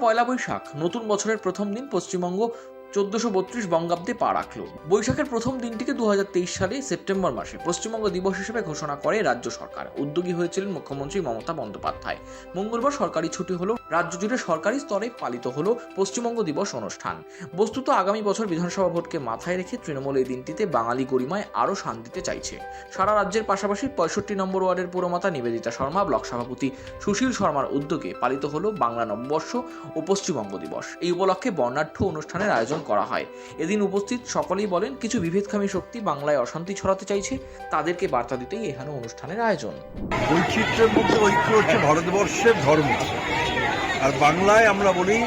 পয়লা বৈশাখ, নতুন বছরের প্রথম দিন পশ্চিমবঙ্গ চোদ্দশো বত্রিশ বঙ্গাব্দে পা রাখল। বৈশাখের প্রথম দিনটিকে দু হাজার তেইশ সালে সেপ্টেম্বর মাসে পশ্চিমবঙ্গ দিবস হিসেবে ঘোষণা করে রাজ্য সরকার। উদ্যোগী হয়েছিলেন মুখ্যমন্ত্রী মমতা বন্দ্যোপাধ্যায়। মঙ্গলবার সরকারি ছুটি হলো রাজ্য জুড়ে সরকারি স্তরে পালিত হল পশ্চিমবঙ্গ দিবস অনুষ্ঠান। বস্তুত আগামী বছর বিধানসভা ভোটকে মাথায় রেখে তৃণমূল এই দিনটিতে বাঙালি গরিমায় আরও শান দিতে চাইছে। সারা রাজ্যের পাশাপাশি পঁয়ষট্টি নম্বর ওয়ার্ডের পুরমাতা নিবেদিতা শর্মা, ব্লক সভাপতি সুশীল শর্মার উদ্যোগে পালিত হল বাংলা নববর্ষ ও পশ্চিমবঙ্গ দিবস। এই উপলক্ষে বর্ণাঢ্য অনুষ্ঠানের আয়োজন করা হয়। এদিন উপস্থিত সকলেই বলেন, কিছু বিভেদকামী শক্তি বাংলায় অশান্তি ছড়াতে চাইছে, তাদেরকে বার্তা দিতেই এখানে অনুষ্ঠানের আয়োজন। বৈচিত্র্যের মধ্যে ঐক্য হচ্ছে ভারতবর্ষের ধর্ম। আর বাংলায় আমরা বলি,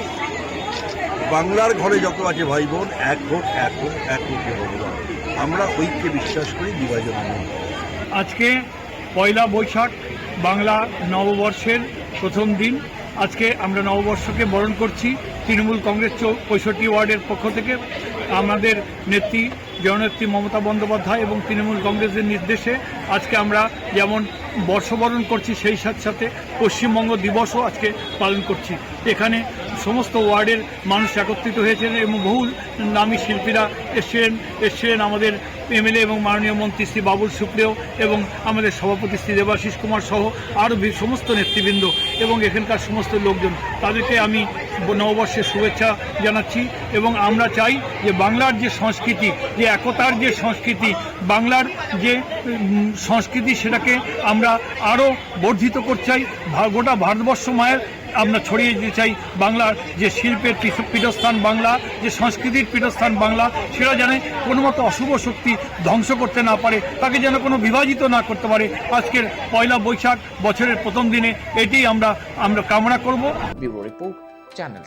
বাংলার ঘরে যত আছে ভাই বোন এক ভোট এক ভোট এক হোক ভগবান আমরা ঐক্যে বিশ্বাস করি, বিভাজন আজকে পয়লা বৈশাখ, বাংলা নববর্ষের প্রথম দিন। আজকে আমরা নববর্ষকে বরণ করছি তৃণমূল কংগ্রেস পঁয়ষট্টি ওয়ার্ডের পক্ষ থেকে। আমাদের নেত্রী, জননেত্রী মমতা বন্দ্যোপাধ্যায় এবং তৃণমূল কংগ্রেসের নির্দেশে আজকে আমরা যেমন বর্ষবরণ করছি, সেই সাথে সাথে পশ্চিমবঙ্গ দিবসও আজকে পালন করছি। এখানে সমস্ত ওয়ার্ডের মানুষ একত্রিত হয়েছেন এবং বহু নামী শিল্পীরা এসছিলেন এসছিলেন আমাদের এমএলএ এবং মাননীয় মন্ত্রী শ্রী বাবুল সুপ্রিয় এবং আমাদের সভাপতি শ্রী দেবাশিস কুমার সহ আরও সমস্ত নেতৃবৃন্দ এবং এখানকার সমস্ত লোকজন। তাদেরকে আমি নববর্ষের শুভেচ্ছা জানাচ্ছি এবং আমরা চাই যে বাংলার যে সংস্কৃতি, যে একতার যে সংস্কৃতি, বাংলার যে সংস্কৃতি সেটাকে আমরা আরও বর্ধিত করতে চাই। গোটা ভারতবর্ষ মায়ের আমরা ছড়িয়ে দিতে চাই। বাংলার যে শিল্পের পীঠস্থান বাংলা, যে সংস্কৃতির পীঠস্থান বাংলা, সেটা যেন কোনো মতো অশুভ শক্তি ধ্বংস করতে না পারে, তাকে যেন কোনো বিভাজিত না করতে পারে, আজকের পয়লা বৈশাখ বছরের প্রথম দিনে এটি আমরা আমরা কামনা করব। Report, channel